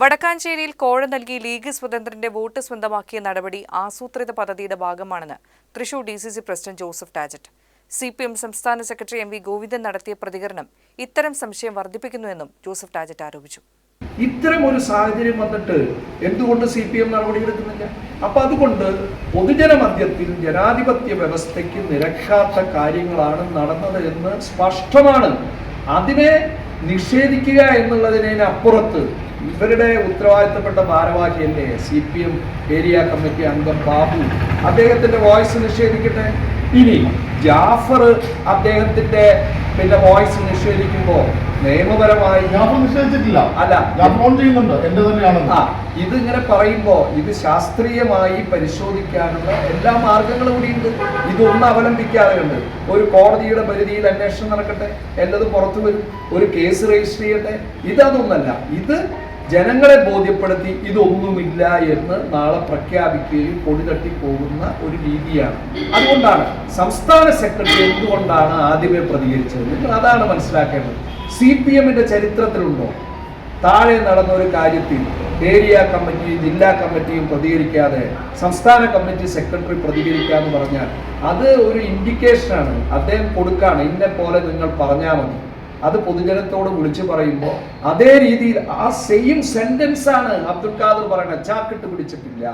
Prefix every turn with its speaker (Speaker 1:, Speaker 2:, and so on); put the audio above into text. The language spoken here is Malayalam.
Speaker 1: വടക്കാഞ്ചേരിയിൽ കോഴ നൽകി ലീഗ് സ്വതന്ത്രന്റെ വോട്ട് സ്വന്തമാക്കിയ നടപടി ആസൂത്രിത പദ്ധതിയുടെ ഭാഗമാണെന്ന് Thrissur D C C president Joseph Tajet. C P M സംസ്ഥാന സെക്രട്ടറി എം വി ഗോവിന്ദൻ നടത്തിയ പ്രതികരണം ഇത്തരം സംശയം വർദ്ധിപ്പിക്കുന്നുവെന്നും ജോസഫ് ടാജറ്റ് ആരോപിച്ചു.
Speaker 2: ഇത്തരം ഒരു സാഹചര്യം വന്നിട്ട് എന്തുകൊണ്ട് സി പി എം നടപടിയെടുക്കുന്നില്ല അപ്പൊ അതുകൊണ്ട് പൊതുജന മധ്യത്തിൽ ജനാധിപത്യ വ്യവസ്ഥയ്ക്ക് നിരക്കാത്ത കാര്യങ്ങളാണ് നടന്നത് എന്ന് സ്പഷ്ടമാണ്. അതിനെ നിഷേധിക്കുക എന്നുള്ളതിനപ്പുറത്ത് ഇവരുടെ ഉത്തരവാദിത്തപ്പെട്ട ഭാരവാഹിയല്ലേ C P M area committee അംഗം ബാബു അദ്ദേഹത്തിന്റെ വോയിസ് നിഷേധിക്കട്ടെ? ഇനി ജാഫർ അദ്ദേഹത്തിന്റെ പിന്നെ വോയിസ് നിഷേധിക്കുമ്പോൾ നിയമപരമായി
Speaker 3: ഞാൻ നിശ്ചയിച്ചിട്ടില്ല
Speaker 2: അല്ല.
Speaker 3: ഫോൺ ചെയ്യുന്നുണ്ട്. എന്റെ തന്നെയാണെന്ന്.
Speaker 2: ആ ഇങ്ങനെ പറയുമ്പോൾ ഇത് ശാസ്ത്രീയമായി പരിശോധിക്കാനുള്ള എല്ലാ മാർഗങ്ങളും കൂടിയുണ്ട് ഇതൊന്നും അവലംബിക്കാതെ ഉണ്ട് ഒരു കോടതിയുടെ പരിധിയിൽ അന്വേഷണം നടക്കട്ടെ. എന്നത് പുറത്തു വരും. ഒരു കേസ് രജിസ്റ്റർ ചെയ്യട്ടെ. ഇതൊന്നല്ല. ഇത് ജനങ്ങളെ ബോധ്യപ്പെടുത്തി ഇതൊന്നുമില്ല എന്ന് നാളെ പ്രഖ്യാപിക്കുകയും പൊടിതട്ടി പോകുന്ന ഒരു രീതിയാണ്. അതുകൊണ്ടാണ് സംസ്ഥാന സെക്രട്ടറി എന്തുകൊണ്ടാണ് ആദ്യമേ പ്രതികരിച്ചത്? നിങ്ങൾ അതാണ് മനസ്സിലാക്കേണ്ടത്. സി പി എമ്മിന്റെ ചരിത്രത്തിലുണ്ടോ? താഴെ നടന്ന ഒരു കാര്യത്തിൽ ഏരിയ കമ്മിറ്റിയും ജില്ലാ കമ്മിറ്റിയും പ്രതികരിക്കാതെ സംസ്ഥാന കമ്മിറ്റി സെക്രട്ടറി പ്രതികരിക്കുക എന്ന് പറഞ്ഞാൽ അത് ഒരു ഇൻഡിക്കേഷനാണ് അദ്ദേഹം കൊടുക്കാണ് ഇന്നെ പോലെ നിങ്ങൾ പറഞ്ഞാൽ മതി. അത് പൊതുജനത്തോട് വിളിച്ചു പറയുമ്പോൾ അതേ രീതിയിൽ ആ സെയിം സെന്റൻസ് ആണ് അബ്ദുൽ ഖാദർ പറയുന്നത്. ചാക്കിട്ട് പിടിച്ചിട്ടില്ല.